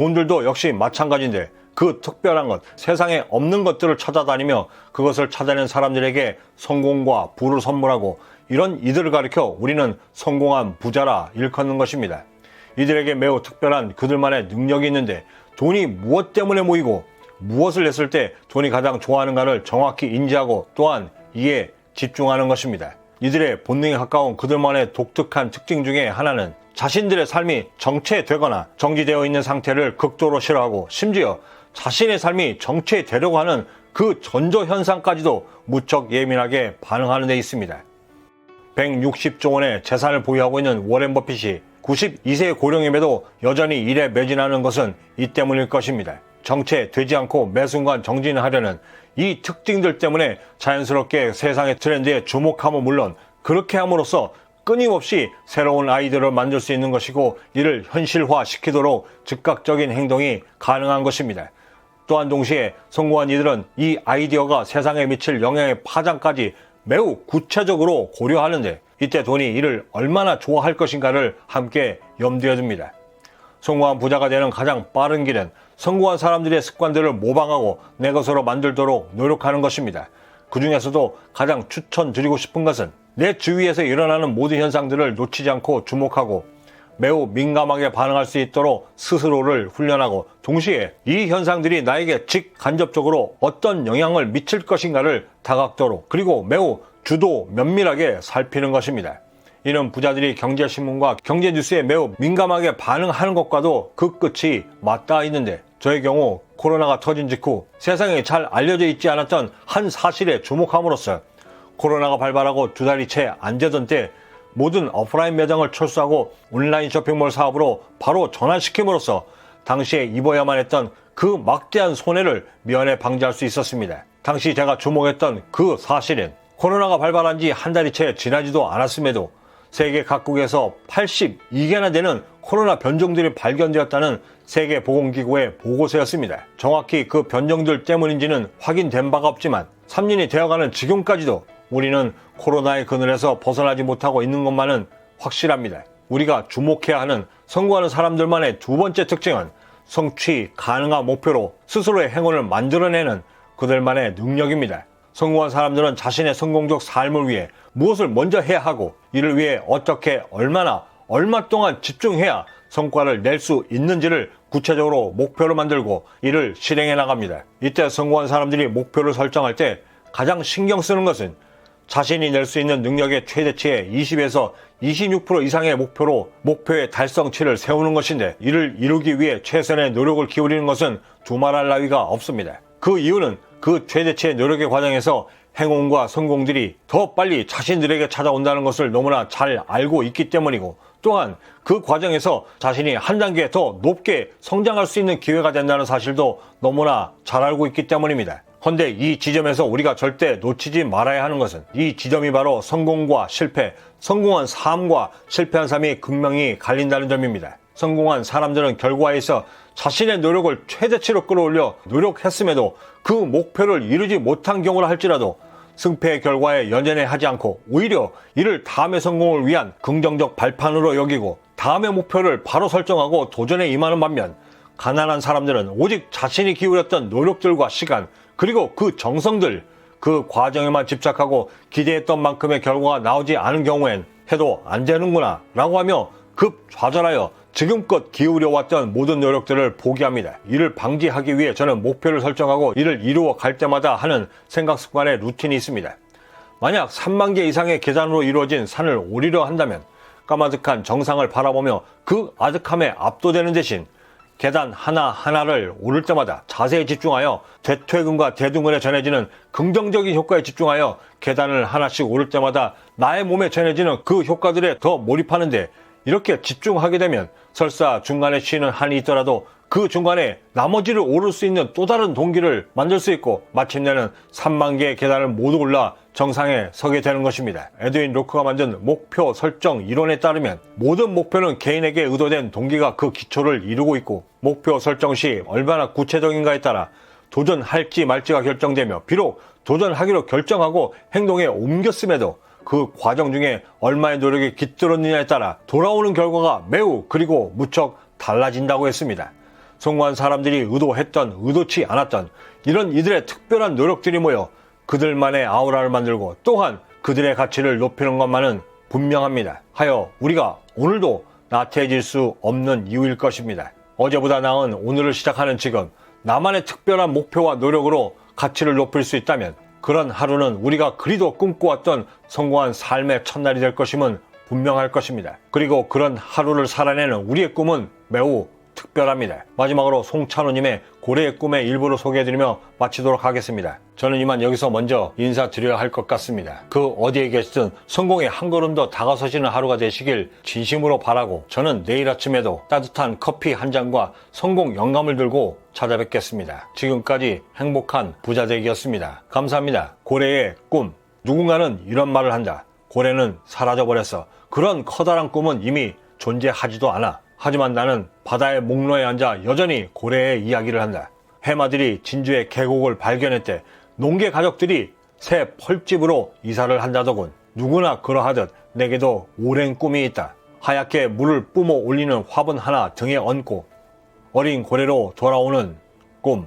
돈들도 역시 마찬가지인데 그 특별한 것, 세상에 없는 것들을 찾아다니며 그것을 찾아낸 사람들에게 성공과 부를 선물하고 이런 이들을 가리켜 우리는 성공한 부자라 일컫는 것입니다. 이들에게 매우 특별한 그들만의 능력이 있는데 돈이 무엇 때문에 모이고 무엇을 했을 때 돈이 가장 좋아하는가를 정확히 인지하고 또한 이에 집중하는 것입니다. 이들의 본능에 가까운 그들만의 독특한 특징 중에 하나는 자신들의 삶이 정체되거나 정지되어 있는 상태를 극도로 싫어하고 심지어 자신의 삶이 정체되려고 하는 그 전조 현상까지도 무척 예민하게 반응하는 데 있습니다. 160조 원의 재산을 보유하고 있는 워렌 버핏이 92세 고령임에도 여전히 일에 매진하는 것은 이 때문일 것입니다. 정체되지 않고 매 순간 정진하려는 이 특징들 때문에 자연스럽게 세상의 트렌드에 주목함은 물론 그렇게 함으로써 끊임없이 새로운 아이디어를 만들 수 있는 것이고 이를 현실화 시키도록 즉각적인 행동이 가능한 것입니다. 또한 동시에 성공한 이들은 이 아이디어가 세상에 미칠 영향의 파장까지 매우 구체적으로 고려하는데 이때 돈이 이를 얼마나 좋아할 것인가를 함께 염두에 둡니다. 성공한 부자가 되는 가장 빠른 길은 성공한 사람들의 습관들을 모방하고 내 것으로 만들도록 노력하는 것입니다. 그 중에서도 가장 추천드리고 싶은 것은 내 주위에서 일어나는 모든 현상들을 놓치지 않고 주목하고 매우 민감하게 반응할 수 있도록 스스로를 훈련하고 동시에 이 현상들이 나에게 직간접적으로 어떤 영향을 미칠 것인가를 다각도로 그리고 매우 주도 면밀하게 살피는 것입니다. 이는 부자들이 경제신문과 경제뉴스에 매우 민감하게 반응하는 것과도 그 끝이 맞닿아 있는데 저의 경우 코로나가 터진 직후 세상에 잘 알려져 있지 않았던 한 사실에 주목함으로써 코로나가 발발하고 두 달이 채 안 되던 때 모든 오프라인 매장을 철수하고 온라인 쇼핑몰 사업으로 바로 전환시킴으로써 당시에 입어야만 했던 그 막대한 손해를 면에 방지할 수 있었습니다. 당시 제가 주목했던 그 사실은 코로나가 발발한 지 한 달이 채 지나지도 않았음에도 세계 각국에서 82개나 되는 코로나 변종들이 발견되었다는 세계보건기구의 보고서였습니다. 정확히 그 변종들 때문인지는 확인된 바가 없지만 3년이 되어가는 지금까지도 우리는 코로나의 그늘에서 벗어나지 못하고 있는 것만은 확실합니다. 우리가 주목해야 하는 성공하는 사람들만의 두 번째 특징은 성취 가능한 목표로 스스로의 행운을 만들어내는 그들만의 능력입니다. 성공한 사람들은 자신의 성공적 삶을 위해 무엇을 먼저 해야 하고 이를 위해 어떻게 얼마나 얼마 동안 집중해야 성과를 낼 수 있는지를 구체적으로 목표로 만들고 이를 실행해 나갑니다. 이때 성공한 사람들이 목표를 설정할 때 가장 신경 쓰는 것은 자신이 낼 수 있는 능력의 최대치의 20에서 26% 이상의 목표로 목표의 달성치를 세우는 것인데 이를 이루기 위해 최선의 노력을 기울이는 것은 두말할 나위가 없습니다. 그 이유는 그 최대치의 노력의 과정에서 행운과 성공들이 더 빨리 자신들에게 찾아온다는 것을 너무나 잘 알고 있기 때문이고 또한 그 과정에서 자신이 한 단계 더 높게 성장할 수 있는 기회가 된다는 사실도 너무나 잘 알고 있기 때문입니다. 헌데 이 지점에서 우리가 절대 놓치지 말아야 하는 것은 이 지점이 바로 성공과 실패, 성공한 삶과 실패한 삶이 극명히 갈린다는 점입니다. 성공한 사람들은 결과에서 자신의 노력을 최대치로 끌어올려 노력했음에도 그 목표를 이루지 못한 경우라 할지라도 승패의 결과에 연연해 하지 않고 오히려 이를 다음의 성공을 위한 긍정적 발판으로 여기고 다음의 목표를 바로 설정하고 도전에 임하는 반면 가난한 사람들은 오직 자신이 기울였던 노력들과 시간 그리고 그 정성들 그 과정에만 집착하고 기대했던 만큼의 결과가 나오지 않은 경우엔 해도 안 되는구나 라고 하며 급 좌절하여 지금껏 기울여왔던 모든 노력들을 포기합니다. 이를 방지하기 위해 저는 목표를 설정하고 이를 이루어 갈 때마다 하는 생각 습관의 루틴이 있습니다. 만약 3만 개 이상의 계단으로 이루어진 산을 오르려 한다면 까마득한 정상을 바라보며 그 아득함에 압도되는 대신 계단 하나하나를 오를 때마다 자세히 집중하여 대퇴근과 대둔근에 전해지는 긍정적인 효과에 집중하여 계단을 하나씩 오를 때마다 나의 몸에 전해지는 그 효과들에 더 몰입하는데 이렇게 집중하게 되면 설사 중간에 쉬는 한이 있더라도 그 중간에 나머지를 오를 수 있는 또 다른 동기를 만들 수 있고 마침내는 3만 개의 계단을 모두 올라 정상에 서게 되는 것입니다. 에드윈 로크가 만든 목표 설정 이론에 따르면 모든 목표는 개인에게 의도된 동기가 그 기초를 이루고 있고 목표 설정 시 얼마나 구체적인가에 따라 도전할지 말지가 결정되며 비록 도전하기로 결정하고 행동에 옮겼음에도 그 과정 중에 얼마의 노력이 깃들었느냐에 따라 돌아오는 결과가 매우 그리고 무척 달라진다고 했습니다. 성공한 사람들이 의도했던 의도치 않았던 이런 이들의 특별한 노력들이 모여 그들만의 아우라를 만들고 또한 그들의 가치를 높이는 것만은 분명합니다. 하여 우리가 오늘도 나태해질 수 없는 이유일 것입니다. 어제보다 나은 오늘을 시작하는 지금 나만의 특별한 목표와 노력으로 가치를 높일 수 있다면 그런 하루는 우리가 그리도 꿈꿔왔던 성공한 삶의 첫날이 될 것임은 분명할 것입니다. 그리고 그런 하루를 살아내는 우리의 꿈은 매우 특별합니다. 마지막으로 송찬호님의 고래의 꿈의 일부를 소개해드리며 마치도록 하겠습니다. 저는 이만 여기서 먼저 인사드려야 할 것 같습니다. 그 어디에 계시든 성공에 한 걸음 더 다가서시는 하루가 되시길 진심으로 바라고 저는 내일 아침에도 따뜻한 커피 한 잔과 성공 영감을 들고 찾아뵙겠습니다. 지금까지 행복한 부자되기였습니다. 감사합니다. 고래의 꿈. 누군가는 이런 말을 한다. 고래는 사라져버렸어. 그런 커다란 꿈은 이미 존재하지도 않아. 하지만 나는 바다의 목로에 앉아 여전히 고래의 이야기를 한다. 해마들이 진주의 계곡을 발견했대. 농계 가족들이 새 펄집으로 이사를 한다더군. 누구나 그러하듯 내게도 오랜 꿈이 있다. 하얗게 물을 뿜어 올리는 화분 하나 등에 얹고 어린 고래로 돌아오는 꿈.